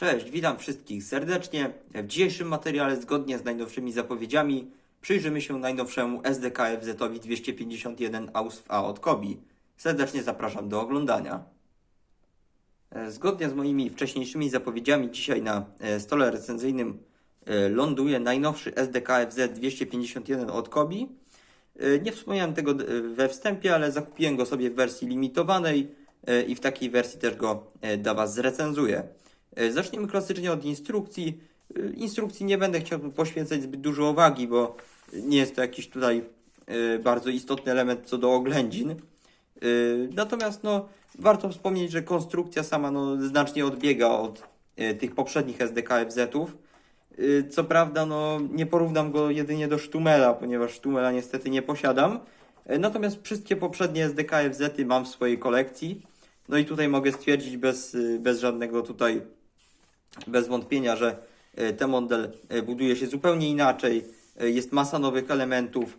Cześć, witam wszystkich serdecznie. W dzisiejszym materiale, zgodnie z najnowszymi zapowiedziami, przyjrzymy się najnowszemu SDK FZ-owi 251 AUSF-A od Kobi. Serdecznie zapraszam do oglądania. E, Zgodnie z moimi wcześniejszymi zapowiedziami, dzisiaj na e, stole recenzyjnym e, ląduje najnowszy SDK FZ251 od Kobi. Nie wspomniałem tego we wstępie, ale zakupiłem go sobie w wersji limitowanej i w takiej wersji też go dla Was zrecenzuję. E, Zaczniemy klasycznie od instrukcji. E, Instrukcji nie będę chciał poświęcać zbyt dużo uwagi, bo nie jest to jakiś tutaj e, bardzo istotny element co do oględzin. Natomiast no, warto wspomnieć, że konstrukcja sama no, znacznie odbiega od tych poprzednich SDK FZ-ów. Y, Co prawda, no, nie porównam go jedynie do Sztumela, ponieważ Sztumela niestety nie posiadam. Natomiast wszystkie poprzednie SDK FZ-y mam w swojej kolekcji. No i tutaj mogę stwierdzić bez, bez żadnego tutaj, bez wątpienia, że e, ten model e, buduje się zupełnie inaczej. E, Jest masa nowych elementów.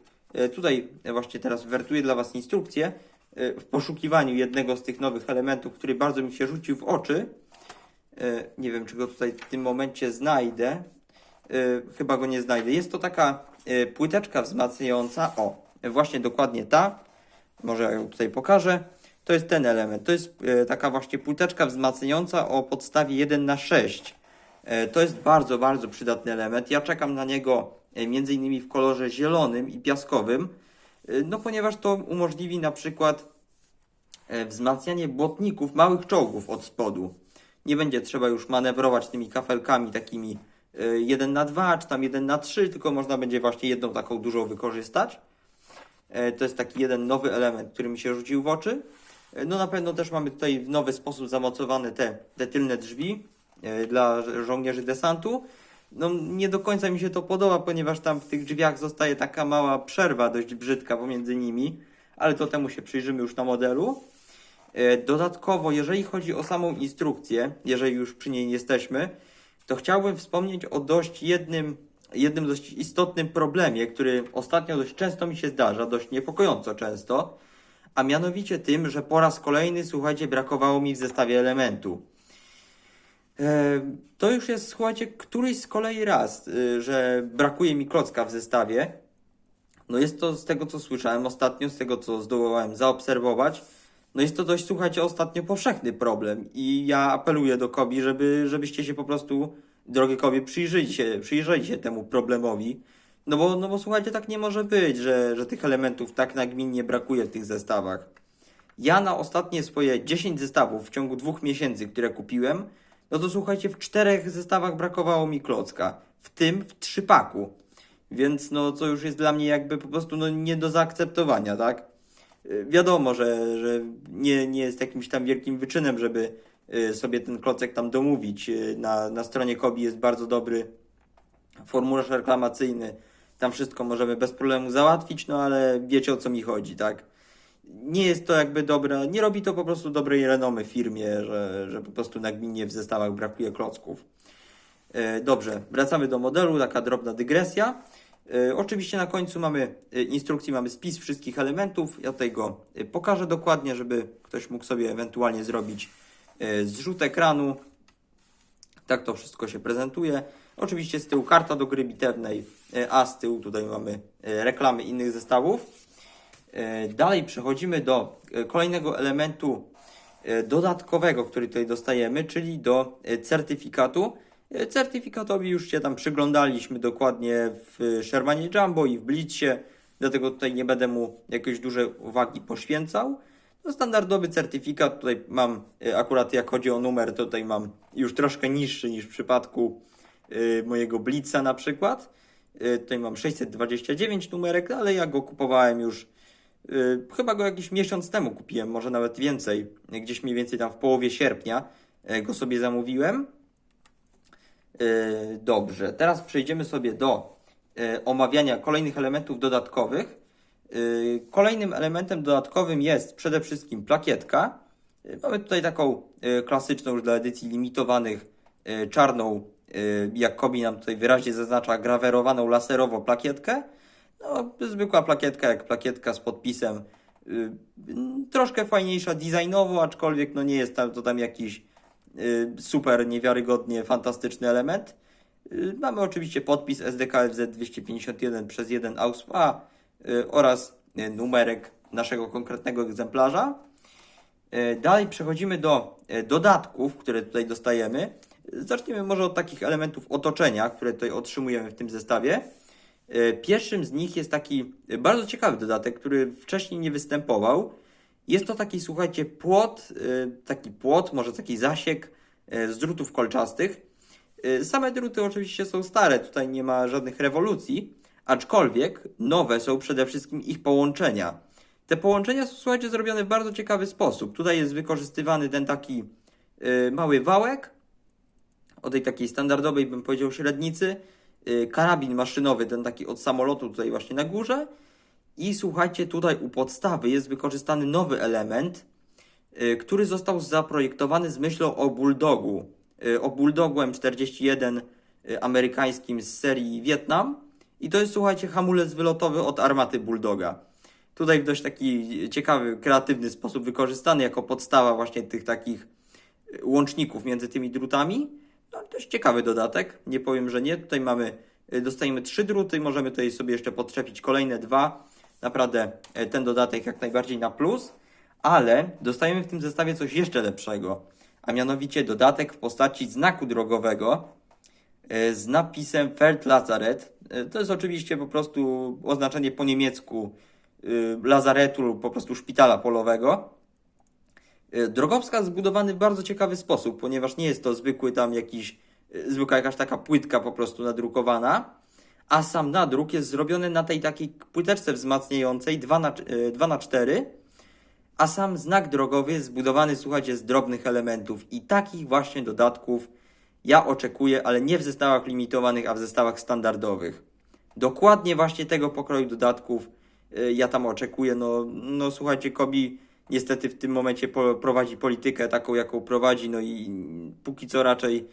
Tutaj właśnie teraz wertuję dla Was instrukcję w poszukiwaniu jednego z tych nowych elementów, który bardzo mi się rzucił w oczy. Nie wiem, czy go tutaj w tym momencie znajdę. Chyba go nie znajdę. Jest to taka płyteczka wzmacniająca. O, właśnie dokładnie ta. Może ja ją tutaj pokażę. To jest ten element. To jest e, taka właśnie płyteczka wzmacniająca o podstawie 1 na 6 E, To jest bardzo, bardzo przydatny element. Ja czekam na niego e, między innymi w kolorze zielonym i piaskowym. No ponieważ to umożliwi na przykład wzmacnianie błotników małych czołgów od spodu. Nie będzie trzeba już manewrować tymi kafelkami takimi e, 1 na 2 czy tam 1 na 3, tylko można będzie właśnie jedną taką dużą wykorzystać. To jest taki jeden nowy element, który mi się rzucił w oczy. No na pewno też mamy tutaj w nowy sposób zamocowane te, te tylne drzwi e, dla żo- żołnierzy desantu. No nie do końca mi się to podoba, ponieważ tam w tych drzwiach zostaje taka mała przerwa dość brzydka pomiędzy nimi, ale to temu się przyjrzymy już na modelu. E, Dodatkowo, jeżeli chodzi o samą instrukcję, jeżeli już przy niej jesteśmy, to chciałbym wspomnieć o dość jednym, jednym dość istotnym problemie, który ostatnio dość często mi się zdarza, dość niepokojąco często, a mianowicie tym, że po raz kolejny, słuchajcie, brakowało mi w zestawie elementu. E, To już jest, słuchajcie, któryś z kolei raz, y, że brakuje mi klocka w zestawie. No jest to z tego, co słyszałem ostatnio, z tego, co zdołałem zaobserwować, no jest to dość, słuchajcie, ostatnio powszechny problem i ja apeluję do Kobi, żeby, żebyście się po prostu, drogie się, przyjrzeli się temu problemowi. No bo, no bo słuchajcie, tak nie może być, że, że tych elementów tak nagminnie brakuje w tych zestawach. Ja na ostatnie swoje 10 zestawów w ciągu dwóch miesięcy, które kupiłem, no to słuchajcie, w czterech zestawach brakowało mi klocka, w tym w trzypaku. Więc no, co już jest dla mnie jakby po prostu no, nie do zaakceptowania, tak? Y, Wiadomo, że, że nie, nie jest jakimś tam wielkim wyczynem, żeby y, sobie ten klocek tam domówić. Y, Na, na stronie Kobi jest bardzo dobry formularz reklamacyjny. Tam wszystko możemy bez problemu załatwić, no ale wiecie o co mi chodzi, tak? Nie jest to jakby dobre, nie robi to po prostu dobrej renomy firmie, że, że po prostu nagminnie w zestawach brakuje klocków. E, Dobrze, wracamy do modelu, taka drobna dygresja. E, Oczywiście na końcu mamy e, instrukcji, mamy spis wszystkich elementów. Ja tutaj go pokażę dokładnie, żeby ktoś mógł sobie ewentualnie zrobić zrzut ekranu. Tak to wszystko się prezentuje. Oczywiście z tyłu karta do gry bitewnej, e, a z tyłu tutaj mamy e, reklamy innych zestawów. E, Dalej przechodzimy do kolejnego elementu dodatkowego, który tutaj dostajemy, czyli do certyfikatu. Certyfikatowi już się tam przyglądaliśmy dokładnie w Shermanie Jumbo i w Blitzcie, dlatego tutaj nie będę mu jakiejś dużej uwagi poświęcał. No, standardowy certyfikat, tutaj mam akurat jak chodzi o numer, tutaj mam już troszkę niższy niż w przypadku mojego Blitza na przykład. E, Tutaj mam 629 numerek, ale ja go kupowałem już Yy, chyba go jakiś miesiąc temu kupiłem, może nawet więcej. Gdzieś mniej więcej tam w połowie sierpnia go sobie zamówiłem. Dobrze, teraz przejdziemy sobie do omawiania kolejnych elementów dodatkowych. Kolejnym elementem dodatkowym jest przede wszystkim plakietka. Mamy tutaj taką klasyczną już dla edycji limitowanych czarną, jak Kobi nam tutaj wyraźnie zaznacza, grawerowaną laserowo plakietkę. No, zwykła plakietka, jak plakietka z podpisem. Y, troszkę fajniejsza designowo, aczkolwiek no nie jest tam, to tam jakiś y, super, niewiarygodnie fantastyczny element. Y, Mamy oczywiście podpis SDKFZ 251 przez 1 AUSPA y, oraz y, numerek naszego konkretnego egzemplarza. Dalej przechodzimy do dodatków, które tutaj dostajemy. Zaczniemy może od takich elementów otoczenia, które tutaj otrzymujemy w tym zestawie. E, Pierwszym z nich jest taki e, bardzo ciekawy dodatek, który wcześniej nie występował. Jest to taki, słuchajcie, płot, e, taki płot, może taki zasiek z drutów kolczastych. Same druty oczywiście są stare, tutaj nie ma żadnych rewolucji, aczkolwiek nowe są przede wszystkim ich połączenia. Te połączenia są, słuchajcie, zrobione w bardzo ciekawy sposób. Tutaj jest wykorzystywany ten taki mały wałek o tej takiej standardowej, bym powiedział, średnicy. Y, karabin maszynowy, ten taki od samolotu tutaj właśnie na górze. I słuchajcie, tutaj u podstawy jest wykorzystany nowy element, y, który został zaprojektowany z myślą o Bulldogu. Y, o Bulldogu M41 y, amerykańskim z serii Wietnam. I to jest, słuchajcie, hamulec wylotowy od armaty Bulldoga. Tutaj w dość taki ciekawy, kreatywny sposób wykorzystany jako podstawa właśnie tych takich łączników między tymi drutami. No, dość ciekawy dodatek, nie powiem, że nie. Tutaj mamy, y, dostajemy trzy druty, możemy tutaj sobie jeszcze podczepić kolejne dwa. Naprawdę y, ten dodatek jak najbardziej na plus, ale dostajemy w tym zestawie coś jeszcze lepszego, a mianowicie dodatek w postaci znaku drogowego, e, z napisem Feldlazaret. E, To jest oczywiście po prostu oznaczenie po niemiecku e, lazaretu lub po prostu szpitala polowego. E, Drogowskaz zbudowany w bardzo ciekawy sposób, ponieważ nie jest to zwykły tam jakiś, e, zwykła jakaś taka płytka po prostu nadrukowana, a sam nadruk jest zrobiony na tej takiej płyteczce wzmacniającej 2 na, 2 na 4 a sam znak drogowy jest zbudowany, słuchajcie, z drobnych elementów i takich właśnie dodatków ja oczekuję, ale nie w zestawach limitowanych, a w zestawach standardowych. Dokładnie właśnie tego pokroju dodatków ja tam oczekuję. No, no słuchajcie, Kobi niestety w tym momencie prowadzi politykę taką, jaką prowadzi, no i póki co raczej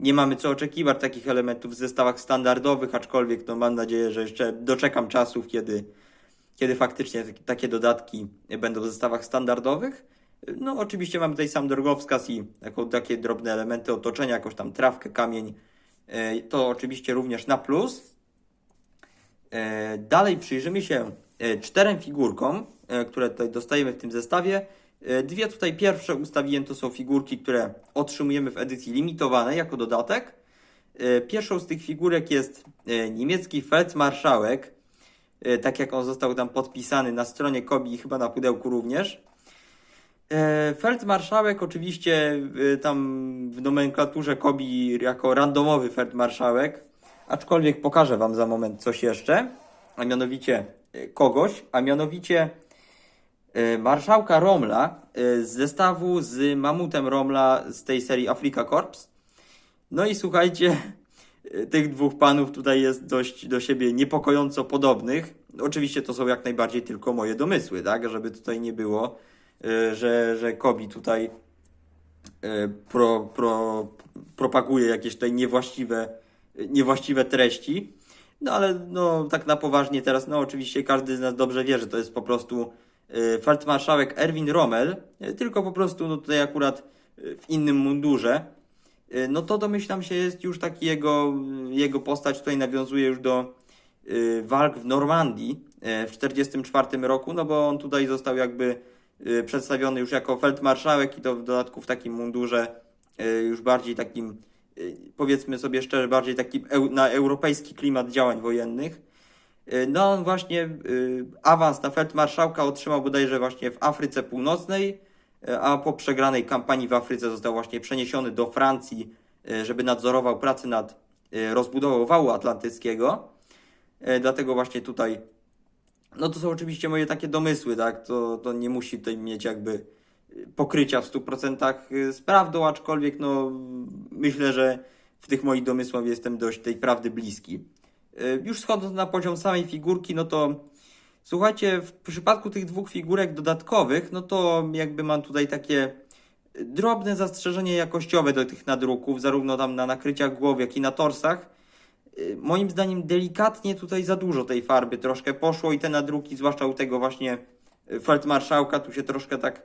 nie mamy co oczekiwać takich elementów w zestawach standardowych, aczkolwiek no mam nadzieję, że jeszcze doczekam czasów, kiedy kiedy faktycznie takie- dodatki będą w zestawach standardowych. No, oczywiście mamy tutaj sam drogowskaz i jako takie drobne elementy otoczenia, jakąś tam trawkę, kamień. E, To oczywiście również na plus. E, Dalej przyjrzymy się e, czterem figurkom, które tutaj dostajemy w tym zestawie. E, Dwie tutaj pierwsze ustawiłem, to są figurki, które otrzymujemy w edycji limitowanej jako dodatek. E, Pierwszą z tych figurek jest e, niemiecki feldmarszałek, e, tak jak on został tam podpisany na stronie Kobi i chyba na pudełku również. E, Feldmarszałek oczywiście e, tam w nomenklaturze Kobi jako randomowy feldmarszałek, aczkolwiek pokażę Wam za moment coś jeszcze, a mianowicie e, kogoś, a mianowicie e, marszałka Romla e, z zestawu z mamutem Romla z tej serii Africa Corps. No i słuchajcie, e, tych dwóch panów tutaj jest dość do siebie niepokojąco podobnych. Oczywiście to są jak najbardziej tylko moje domysły, tak? Żeby tutaj nie było, e, że, że Kobi tutaj e, pro, pro, propaguje jakieś tutaj niewłaściwe, niewłaściwe treści. No ale no, tak na poważnie teraz, no oczywiście każdy z nas dobrze wie, że to jest po prostu e, feldmarszałek Erwin Rommel, e, tylko po prostu no tutaj akurat e, w innym mundurze. E, No to domyślam się jest już taki jego, jego postać tutaj nawiązuje już do e, walk w Normandii e, w 1944 roku, no bo on tutaj został jakby e, przedstawiony już jako feldmarszałek i to w dodatku w takim mundurze e, już bardziej takim, e, powiedzmy sobie szczerze, bardziej taki eu, na europejski klimat działań wojennych. E, No on właśnie e, awans na feldmarszałka otrzymał bodajże właśnie w Afryce Północnej, e, a po przegranej kampanii w Afryce został właśnie przeniesiony do Francji, żeby nadzorował pracę nad rozbudową wału atlantyckiego. Dlatego właśnie tutaj, no to są oczywiście moje takie domysły, tak? To, to nie musi tutaj mieć jakby pokrycia w 100% z prawdą, aczkolwiek no myślę, że w tych moich domysłach jestem dość tej prawdy bliski. E, Już schodząc na poziom samej figurki, no to słuchajcie, w przypadku tych dwóch figurek dodatkowych, no to jakby mam tutaj takie drobne zastrzeżenie jakościowe do tych nadruków, zarówno tam na nakryciach głowy, jak i na torsach. Y, Moim zdaniem delikatnie tutaj za dużo tej farby troszkę poszło i te nadruki, zwłaszcza u tego właśnie y, feldmarszałka, tu się troszkę tak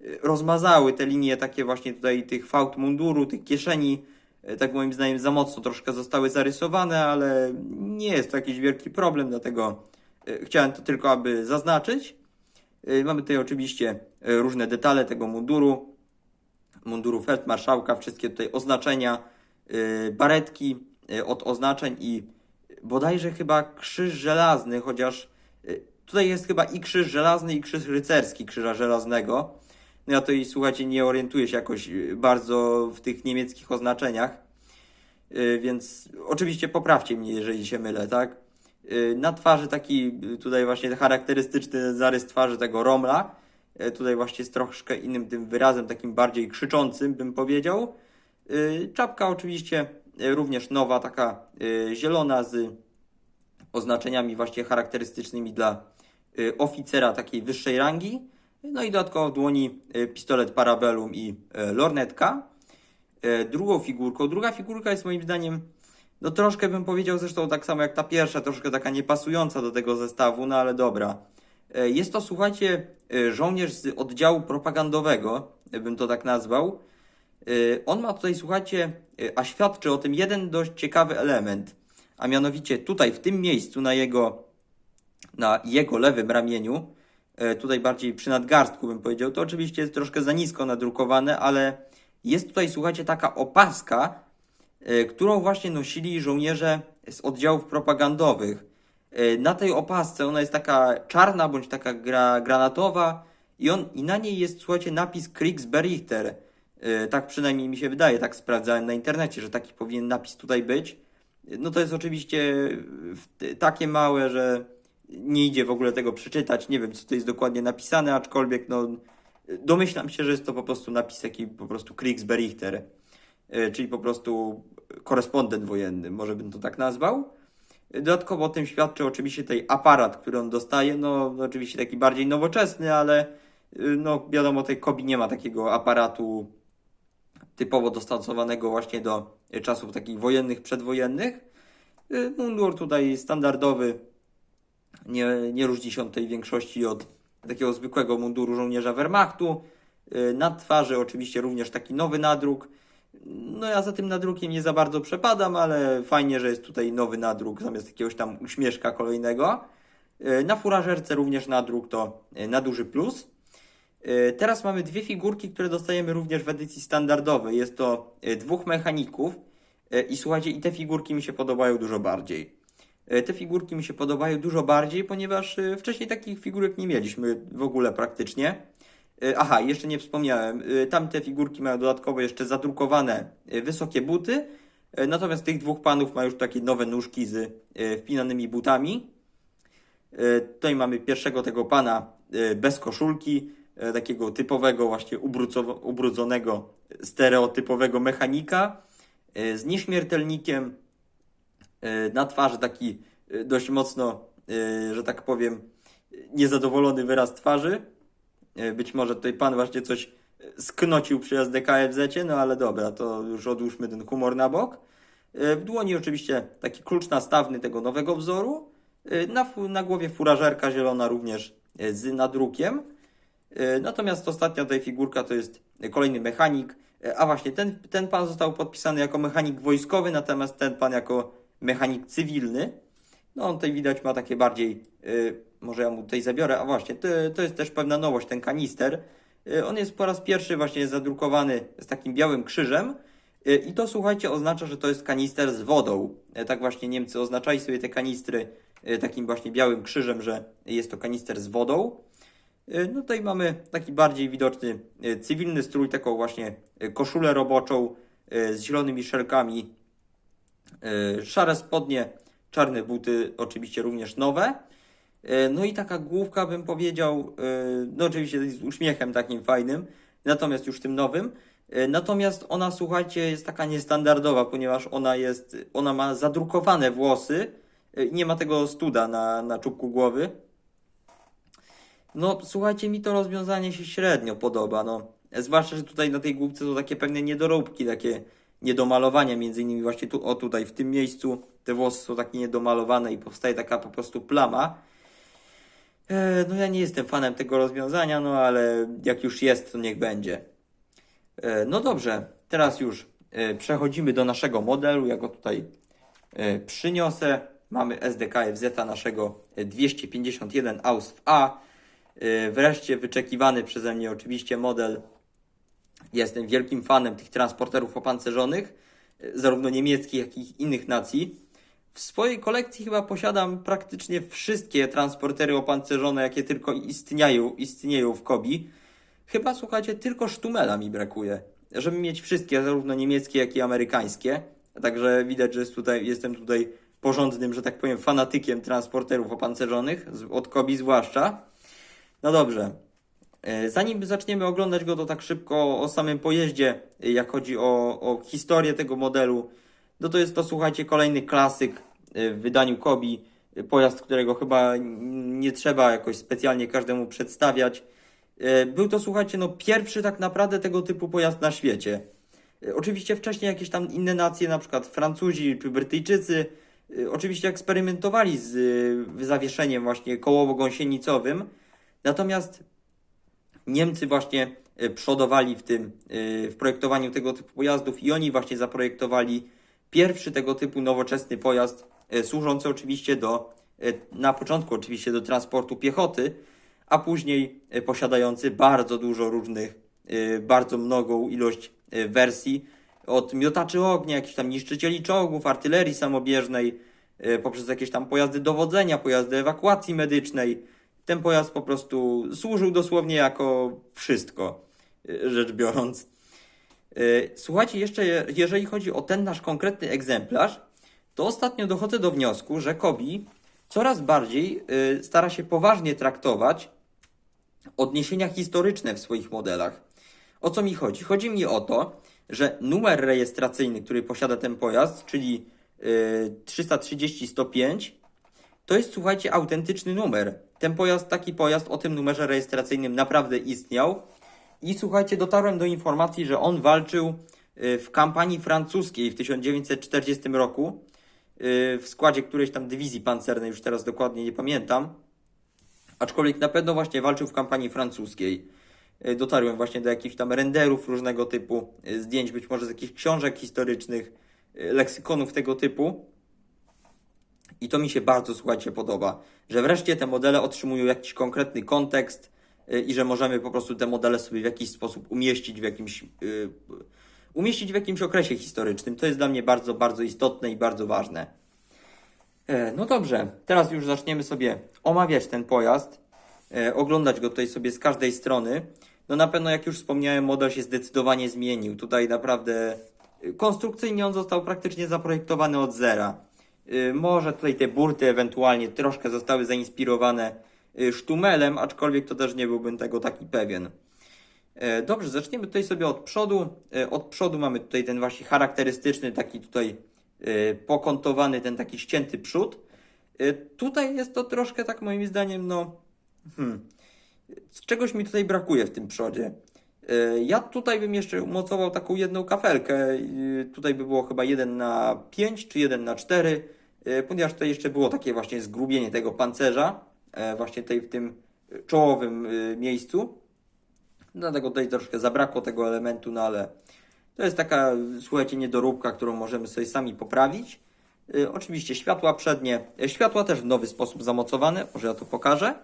y, rozmazały te linie takie właśnie tutaj tych fałd munduru, tych kieszeni, y, tak moim zdaniem za mocno troszkę zostały zarysowane, ale nie jest to jakiś wielki problem, dlatego y, chciałem to tylko aby zaznaczyć. Y, Mamy tutaj oczywiście różne detale tego munduru, munduru feldmarszałka, wszystkie tutaj oznaczenia, baretki od oznaczeń i bodajże chyba krzyż żelazny, chociaż tutaj jest chyba i krzyż żelazny, i krzyż rycerski krzyża żelaznego. No ja tutaj, słuchajcie, nie orientuję się jakoś y, bardzo w tych niemieckich oznaczeniach, y, więc oczywiście poprawcie mnie, jeżeli się mylę, tak? Y, Na twarzy taki tutaj właśnie charakterystyczny zarys twarzy tego Romla, tutaj właśnie z troszkę innym tym wyrazem, takim bardziej krzyczącym, bym powiedział. Czapka oczywiście również nowa, taka zielona z oznaczeniami właśnie charakterystycznymi dla oficera takiej wyższej rangi. No i dodatkowo w dłoni y, pistolet Parabellum i y, lornetka. Y, Drugą figurką, druga figurka jest moim zdaniem, no troszkę bym powiedział zresztą tak samo jak ta pierwsza, troszkę taka niepasująca do tego zestawu, no ale dobra. Jest to, słuchajcie, żołnierz z oddziału propagandowego, bym to tak nazwał. On ma tutaj, słuchajcie, a świadczy o tym jeden dość ciekawy element, a mianowicie tutaj w tym miejscu na jego, na jego lewym ramieniu, e, tutaj bardziej przy nadgarstku bym powiedział, to oczywiście jest troszkę za nisko nadrukowane, ale jest tutaj, słuchajcie, taka opaska, e, którą właśnie nosili żołnierze z oddziałów propagandowych. E, Na tej opasce ona jest taka czarna bądź taka gra, granatowa i, on, i na niej jest, słuchajcie, napis Kriegsberichter. E, Tak przynajmniej mi się wydaje, tak sprawdzałem na internecie, że taki powinien napis tutaj być. No to jest oczywiście takie małe, że nie idzie w ogóle tego przeczytać. Nie wiem, co to jest dokładnie napisane, aczkolwiek no, domyślam się, że jest to po prostu napis taki po prostu Kriegsberichter, e, czyli po prostu korespondent wojenny, może bym to tak nazwał. Dodatkowo o tym świadczy oczywiście tej aparat, który on dostaje, no oczywiście taki bardziej nowoczesny, ale y, no wiadomo, tej Kobi nie ma takiego aparatu typowo dostosowanego właśnie do czasów takich wojennych, przedwojennych. Mundur tutaj standardowy, nie, nie różni się od tej większości od takiego zwykłego munduru żołnierza Wehrmachtu. Y, Na twarzy oczywiście również taki nowy nadruk. No ja za tym nadrukiem nie za bardzo przepadam, ale fajnie, że jest tutaj nowy nadruk zamiast jakiegoś tam uśmieszka kolejnego. Y, Na furażerce również nadruk to y, na duży plus. Teraz mamy dwie figurki, które dostajemy również w edycji standardowej. Jest to dwóch mechaników i słuchajcie, i te figurki mi się podobają dużo bardziej. Y, Te figurki mi się podobają dużo bardziej, ponieważ y, wcześniej takich figurek nie mieliśmy w ogóle praktycznie. Y, Aha, jeszcze nie wspomniałem. Tamte figurki mają dodatkowo jeszcze zadrukowane wysokie buty, natomiast tych dwóch panów ma już takie nowe nóżki z wpinanymi butami. E, Tutaj mamy pierwszego tego pana e, bez koszulki, e, takiego typowego właśnie ubrudzonego, stereotypowego mechanika e, z nieśmiertelnikiem. E, Na twarzy taki e, dość mocno, e, że tak powiem, niezadowolony wyraz twarzy. Być może tutaj pan właśnie coś sknocił przy SDKFZ, no ale dobra, to już odłóżmy ten humor na bok. W dłoni oczywiście taki klucz nastawny tego nowego wzoru. Na, na głowie furażerka zielona również z nadrukiem. Natomiast ostatnia tutaj figurka to jest kolejny mechanik. A właśnie, ten, ten pan został podpisany jako mechanik wojskowy, natomiast ten pan jako mechanik cywilny. No on tutaj widać ma takie bardziej, y, może ja mu tutaj zabiorę, a właśnie, to, to jest też pewna nowość, ten kanister. Y, on jest po raz pierwszy właśnie zadrukowany z takim białym krzyżem y, i to słuchajcie oznacza, że to jest kanister z wodą. Tak właśnie Niemcy oznaczali sobie te kanistry takim właśnie białym krzyżem, że jest to kanister z wodą. No tutaj mamy taki bardziej widoczny cywilny strój, taką właśnie koszulę roboczą z zielonymi szelkami, szare spodnie, czarne buty, oczywiście również nowe. Y, No i taka główka bym powiedział, y, no oczywiście z uśmiechem takim fajnym, natomiast już tym nowym. Y, Natomiast ona, słuchajcie, jest taka niestandardowa, ponieważ ona jest, ona ma zadrukowane włosy, y, nie ma tego studa na, na czubku głowy. No, słuchajcie, mi to rozwiązanie się średnio podoba, no. Zwłaszcza, że tutaj na tej główce są takie pewne niedoróbki, takie niedomalowania, między innymi właśnie tu, o tutaj, w tym miejscu te włosy są takie niedomalowane i powstaje taka po prostu plama. E, no ja nie jestem fanem tego rozwiązania, no ale jak już jest, to niech będzie. E, no dobrze, teraz już e, przechodzimy do naszego modelu. Ja go tutaj przyniosę. Mamy SDKFZ naszego e, 251 AUSF A. Wreszcie wyczekiwany przeze mnie oczywiście model. Jestem wielkim fanem tych transporterów opancerzonych, e, zarówno niemieckich, jak i innych nacji. W swojej kolekcji chyba posiadam praktycznie wszystkie transportery opancerzone, jakie tylko istnieją, istnieją w Kobi. Chyba, słuchajcie, tylko Sztumela mi brakuje, żeby mieć wszystkie, zarówno niemieckie, jak i amerykańskie. Także widać, że jest tutaj, jestem tutaj porządnym, że tak powiem, fanatykiem transporterów opancerzonych, od Kobi zwłaszcza. No dobrze. E, Zanim zaczniemy oglądać go, to tak szybko o samym pojeździe, e, jak chodzi o, o historię tego modelu, no to jest to, słuchajcie, kolejny klasyk e, w wydaniu Kobi, pojazd, którego chyba nie trzeba jakoś specjalnie każdemu przedstawiać. Był to, słuchajcie, no pierwszy tak naprawdę tego typu pojazd na świecie. Oczywiście wcześniej jakieś tam inne nacje, na przykład Francuzi czy Brytyjczycy, oczywiście eksperymentowali z zawieszeniem właśnie kołowo-gąsienicowym, natomiast Niemcy właśnie e, przodowali w tym, e, w projektowaniu tego typu pojazdów i oni właśnie zaprojektowali pierwszy tego typu nowoczesny pojazd, e, służący oczywiście do, na początku oczywiście do transportu piechoty, a później posiadający bardzo dużo różnych, bardzo mnogą ilość wersji, od miotaczy ognia, jakichś tam niszczycieli czołgów, artylerii samobieżnej, poprzez jakieś tam pojazdy dowodzenia, pojazdy ewakuacji medycznej. Ten pojazd po prostu służył dosłownie jako wszystko, e, rzecz biorąc. E, Słuchajcie, jeszcze je- jeżeli chodzi o ten nasz konkretny egzemplarz, to ostatnio dochodzę do wniosku, że Kobi coraz bardziej e, stara się poważnie traktować odniesienia historyczne w swoich modelach. O co mi chodzi? Chodzi mi o to, że numer rejestracyjny, który posiada ten pojazd, czyli y, 330-105, to jest, słuchajcie, autentyczny numer. Ten pojazd, taki pojazd o tym numerze rejestracyjnym naprawdę istniał. I słuchajcie, dotarłem do informacji, że on walczył y, w kampanii francuskiej w 1940 roku y, w składzie którejś tam dywizji pancernej, już teraz dokładnie nie pamiętam. Aczkolwiek na pewno właśnie walczył w kampanii francuskiej. E, Dotarłem właśnie do jakichś tam renderów różnego typu, zdjęć być może z jakichś książek historycznych, leksykonów tego typu. I to mi się bardzo, słuchajcie, podoba, że wreszcie te modele otrzymują jakiś konkretny kontekst e, i że możemy po prostu te modele sobie w jakiś sposób umieścić w jakimś, e, umieścić w jakimś okresie historycznym. To jest dla mnie bardzo, bardzo istotne i bardzo ważne. E, No dobrze, teraz już zaczniemy sobie omawiać ten pojazd, e, oglądać go tutaj sobie z każdej strony. No na pewno, jak już wspomniałem, model się zdecydowanie zmienił. Tutaj naprawdę e, konstrukcyjnie on został praktycznie zaprojektowany od zera. E, Może tutaj te burty ewentualnie troszkę zostały zainspirowane e, sztumelem, aczkolwiek to też nie byłbym tego taki pewien. E, Dobrze, zaczniemy tutaj sobie od przodu. E, Od przodu mamy tutaj ten właśnie charakterystyczny, taki tutaj e, pokątowany, ten taki ścięty przód. Tutaj jest to troszkę tak moim zdaniem, no, hmm, czegoś mi tutaj brakuje w tym przodzie. Ja tutaj bym jeszcze umocował taką jedną kafelkę. Tutaj by było chyba 1 na 5 czy 1 na 4, e, ponieważ tutaj jeszcze było takie właśnie zgrubienie tego pancerza, e, właśnie tutaj w tym czołowym e, miejscu. Dlatego tutaj troszkę zabrakło tego elementu, no ale to jest taka, słuchajcie, niedoróbka, którą możemy sobie sami poprawić. Oczywiście światła przednie, światła też w nowy sposób zamocowane, może ja to pokażę.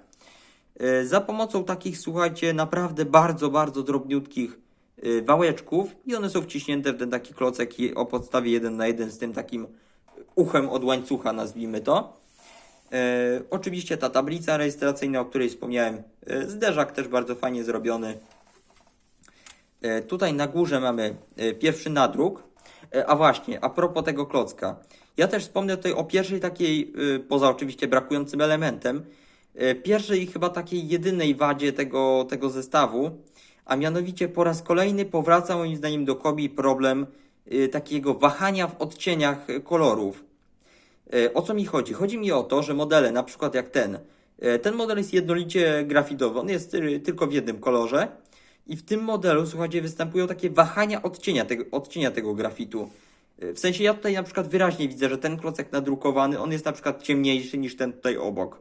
Za pomocą takich, słuchajcie, naprawdę bardzo, bardzo drobniutkich wałeczków i one są wciśnięte w ten taki klocek o podstawie 1 na 1 z tym takim uchem od łańcucha, nazwijmy to. E, oczywiście ta tablica rejestracyjna, o której wspomniałem, e, zderzak też bardzo fajnie zrobiony. E, tutaj na górze mamy pierwszy nadruk. A właśnie, a propos tego klocka. Ja też wspomnę tutaj o pierwszej takiej, poza oczywiście brakującym elementem, e, pierwszej chyba takiej jedynej wadzie tego, tego zestawu, a mianowicie po raz kolejny powraca moim zdaniem do Kobi problem takiego wahania w odcieniach kolorów. E, O co mi chodzi? Chodzi mi o to, że modele, na przykład jak ten, e, ten model jest jednolicie grafitowy, on jest y, tylko w jednym kolorze i w tym modelu, słuchajcie, występują takie wahania odcienia tego, odcienia tego grafitu. W sensie ja tutaj na przykład wyraźnie widzę, że ten klocek nadrukowany, on jest na przykład ciemniejszy niż ten tutaj obok.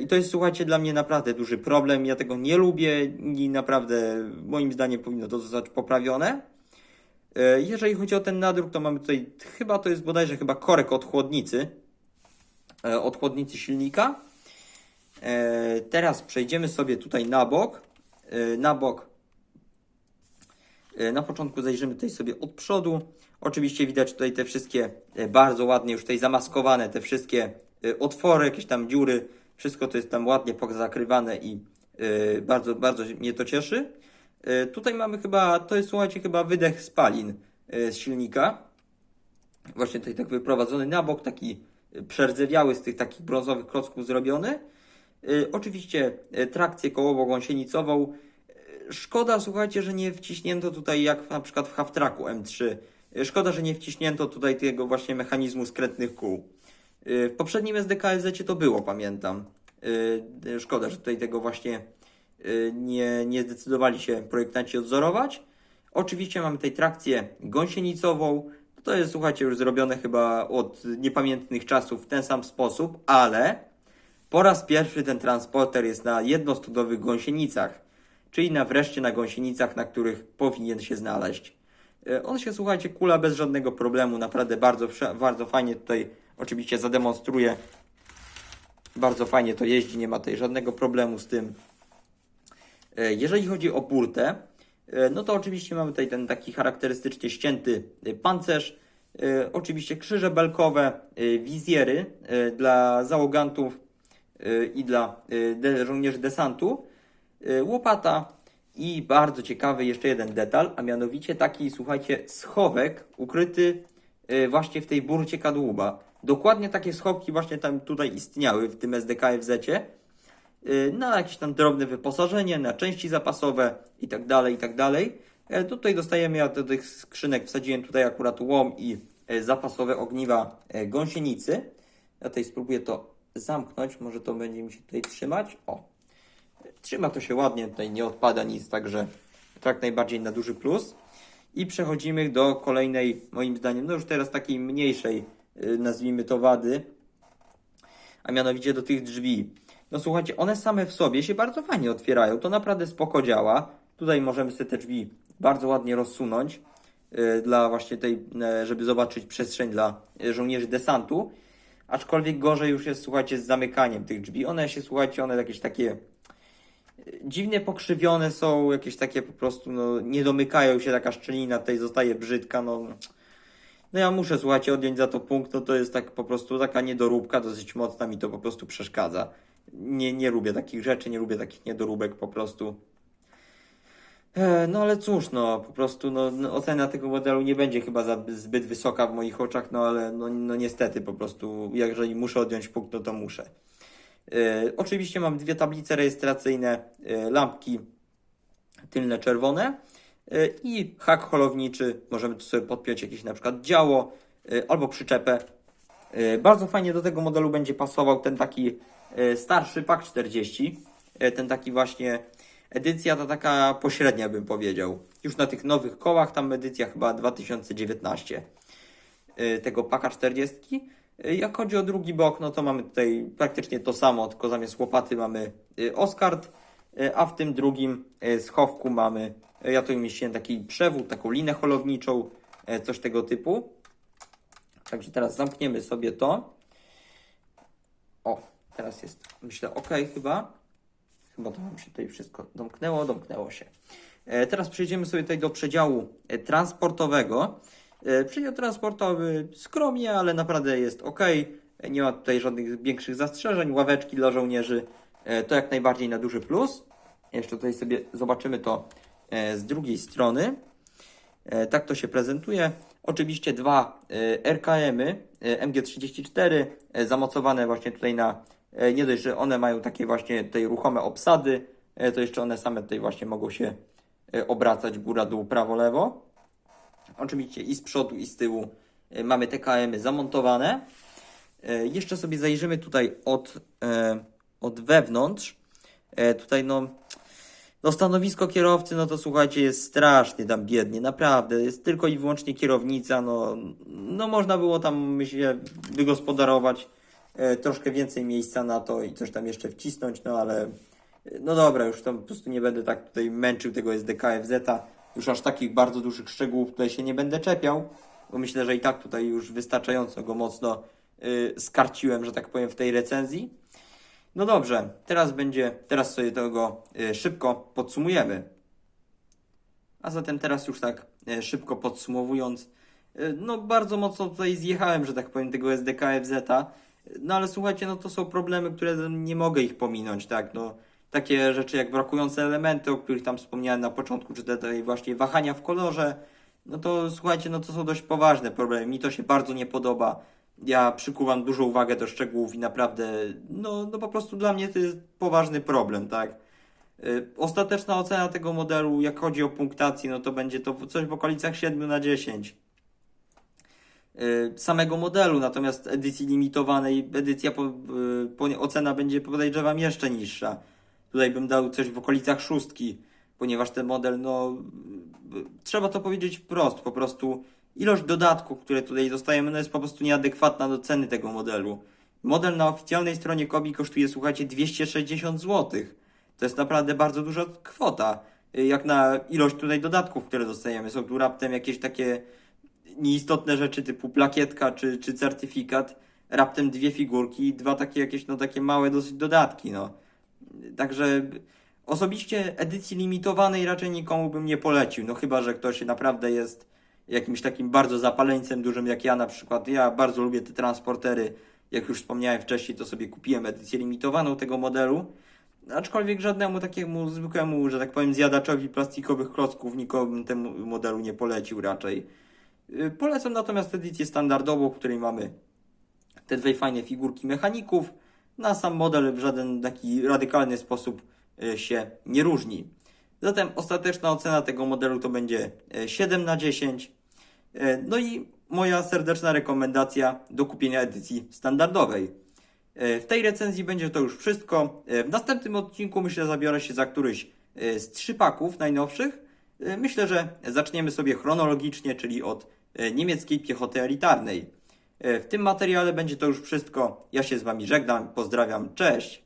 I to jest, słuchajcie, dla mnie naprawdę duży problem. Ja tego nie lubię i naprawdę, moim zdaniem, powinno to zostać poprawione. E, Jeżeli chodzi o ten nadruk, to mamy tutaj, chyba to jest bodajże chyba korek od chłodnicy, e, od chłodnicy silnika. E, Teraz przejdziemy sobie tutaj na bok. Na bok Na początku zajrzymy tutaj sobie od przodu. Oczywiście widać tutaj te wszystkie bardzo ładnie już tutaj zamaskowane, te wszystkie otwory, jakieś tam dziury. Wszystko to jest tam ładnie zakrywane i bardzo, bardzo mnie to cieszy. E, Tutaj mamy chyba, to jest słuchajcie chyba wydech spalin e, z silnika. Właśnie tutaj tak wyprowadzony na bok, taki e, przerdzewiały z tych takich brązowych klocków zrobiony. Oczywiście trakcję kołowo-gąsienicową. Szkoda, słuchajcie, że nie wciśnięto tutaj jak na przykład w Half-Tracku M3. E, Szkoda, że nie wciśnięto tutaj tego właśnie mechanizmu skrętnych kół. W poprzednim SDKFZ to było, pamiętam. Szkoda, że tutaj tego właśnie nie, nie zdecydowali się projektanci odzorować. Oczywiście mamy tutaj trakcję gąsienicową. To jest, słuchajcie, już zrobione chyba od niepamiętnych czasów w ten sam sposób, ale po raz pierwszy ten transporter jest na jednostudowych gąsienicach, czyli na wreszcie na gąsienicach, na których powinien się znaleźć. E, On się, słuchajcie, kula bez żadnego problemu, naprawdę bardzo, bardzo fajnie tutaj oczywiście zademonstruje. Bardzo fajnie to jeździ, nie ma tutaj żadnego problemu z tym. E, Jeżeli chodzi o burtę, e, no to oczywiście mamy tutaj ten taki charakterystycznie ścięty e, pancerz, oczywiście krzyże belkowe, wizjery dla załogantów i dla żołnierzy desantu, łopata i bardzo ciekawy jeszcze jeden detal, a mianowicie taki, słuchajcie, schowek ukryty właśnie w tej burcie kadłuba. Dokładnie takie schowki właśnie tam tutaj istniały w tym SDKFZ-cie na jakieś tam drobne wyposażenie, na części zapasowe i tak dalej, i tak. E, Tutaj dostajemy, ja do tych skrzynek wsadziłem tutaj akurat łom i e, zapasowe ogniwa e, gąsienicy. Ja tutaj spróbuję to zamknąć, może to będzie mi się tutaj trzymać. O, trzyma to się ładnie, tutaj nie odpada nic, także tak najbardziej na duży plus. I przechodzimy do kolejnej, moim zdaniem, no już teraz takiej mniejszej, y, nazwijmy to wady, a mianowicie do tych drzwi. No słuchajcie, one same w sobie się bardzo fajnie otwierają, to naprawdę spoko działa. Tutaj możemy sobie te drzwi bardzo ładnie rozsunąć, y, dla właśnie tej, y, żeby zobaczyć przestrzeń dla y, żołnierzy desantu. Aczkolwiek gorzej już jest, słuchajcie, z zamykaniem tych drzwi. One się, słuchajcie, one jakieś takie dziwnie pokrzywione są, jakieś takie po prostu, no, nie domykają się, taka szczelina tutaj zostaje brzydka, no. No ja muszę, słuchajcie, odjąć za to punkt, no to jest tak po prostu taka niedoróbka dosyć mocna, mi to po prostu przeszkadza. Nie, nie lubię takich rzeczy, nie lubię takich niedoróbek po prostu. E, No ale cóż, no po prostu no, no, ocena tego modelu nie będzie chyba za, zbyt wysoka w moich oczach, no ale no, no niestety po prostu, jeżeli muszę odjąć punkt, no to muszę. E, oczywiście mam dwie tablice rejestracyjne, e, lampki tylne czerwone e, i hak holowniczy. Możemy tu sobie podpiąć jakieś na przykład działo e, albo przyczepę. E, Bardzo fajnie do tego modelu będzie pasował ten taki starszy PAK 40. E, Ten taki właśnie edycja ta taka pośrednia bym powiedział. Już na tych nowych kołach, tam edycja chyba 2019 e, tego paka 40. E, Jak chodzi o drugi bok, no to mamy tutaj praktycznie to samo, tylko zamiast łopaty mamy e, Oscard, e, a w tym drugim e, schowku mamy, e, ja tu umieściłem taki przewód, taką linę holowniczą, e, coś tego typu. Także teraz zamkniemy sobie to. O, teraz jest, myślę, ok chyba. Chyba to nam się tutaj wszystko domknęło, domknęło się. E, Teraz przejdziemy sobie tutaj do przedziału e, transportowego. E, Przedział transportowy skromnie, ale naprawdę jest ok. Nie ma tutaj żadnych większych zastrzeżeń. Ławeczki dla żołnierzy to jak najbardziej na duży plus. Jeszcze tutaj sobie zobaczymy to z drugiej strony. Tak to się prezentuje. Oczywiście dwa RKM-y e, MG34 e, zamocowane właśnie tutaj na nie dość, że one mają takie właśnie tutaj ruchome obsady, e, to jeszcze one same tutaj właśnie mogą się e, obracać góra, dół, prawo, lewo. Oczywiście i z przodu i z tyłu e, mamy te KM-y zamontowane. E, Jeszcze sobie zajrzymy tutaj od, e, od wewnątrz. E, Tutaj no no stanowisko kierowcy, no to słuchajcie, jest strasznie tam biednie, naprawdę. Jest tylko i wyłącznie kierownica, no, no można było tam, myślę, wygospodarować e, troszkę więcej miejsca na to i coś tam jeszcze wcisnąć, no ale e, no dobra, już tam po prostu nie będę tak tutaj męczył tego SDKFZ-a. Już aż takich bardzo dużych szczegółów tutaj się nie będę czepiał, bo myślę, że i tak tutaj już wystarczająco go mocno y, skarciłem, że tak powiem, w tej recenzji. No dobrze, teraz będzie, teraz sobie tego y, szybko podsumujemy. A zatem teraz już tak e, szybko podsumowując, e, no bardzo mocno tutaj zjechałem, że tak powiem, tego SDKFZ-a. No ale słuchajcie, no to są problemy, które nie mogę ich pominąć, tak, no. Takie rzeczy jak brakujące elementy, o których tam wspomniałem na początku, czy te, te właśnie wahania w kolorze, no to słuchajcie, no to są dość poważne problemy. Mi to się bardzo nie podoba. Ja przykuwam dużą uwagę do szczegółów i naprawdę, no, no po prostu dla mnie to jest poważny problem, tak. Y, Ostateczna ocena tego modelu, jak chodzi o punktację, no to będzie to coś w okolicach 7 na 10 y, samego modelu, natomiast edycji limitowanej, edycja po, y, po, ocena będzie podejrzewam jeszcze niższa. Tutaj bym dał coś w okolicach szóstki, ponieważ ten model, no y, trzeba to powiedzieć wprost, po prostu ilość dodatków, które tutaj dostajemy, no jest po prostu nieadekwatna do ceny tego modelu. Model na oficjalnej stronie Kobi kosztuje, słuchajcie, 260 zł. To jest naprawdę bardzo duża kwota, y, jak na ilość tutaj dodatków, które dostajemy. Są tu raptem jakieś takie nieistotne rzeczy typu plakietka czy, czy certyfikat, raptem dwie figurki i dwa takie jakieś, no takie małe dosyć dodatki, no. Także osobiście edycji limitowanej raczej nikomu bym nie polecił, no chyba, że ktoś naprawdę jest jakimś takim bardzo zapaleńcem dużym jak ja na przykład. Ja bardzo lubię te transportery, jak już wspomniałem wcześniej, to sobie kupiłem edycję limitowaną tego modelu. Aczkolwiek żadnemu takiemu zwykłemu, że tak powiem, zjadaczowi plastikowych klocków nikomu temu modelu nie polecił raczej. Yy, Polecam natomiast edycję standardową, w której mamy te dwie fajne figurki mechaników. Na sam model w żaden taki radykalny sposób yy, się nie różni. Zatem ostateczna ocena tego modelu to będzie yy, 7 na 10. Yy, No i moja serdeczna rekomendacja do kupienia edycji standardowej. W tej recenzji będzie to już wszystko. W następnym odcinku myślę zabiorę się za któryś z trzypaków najnowszych. E, Myślę, że zaczniemy sobie chronologicznie, czyli od niemieckiej piechoty elitarnej. E, W tym materiale będzie to już wszystko. Ja się z Wami żegnam, pozdrawiam, cześć!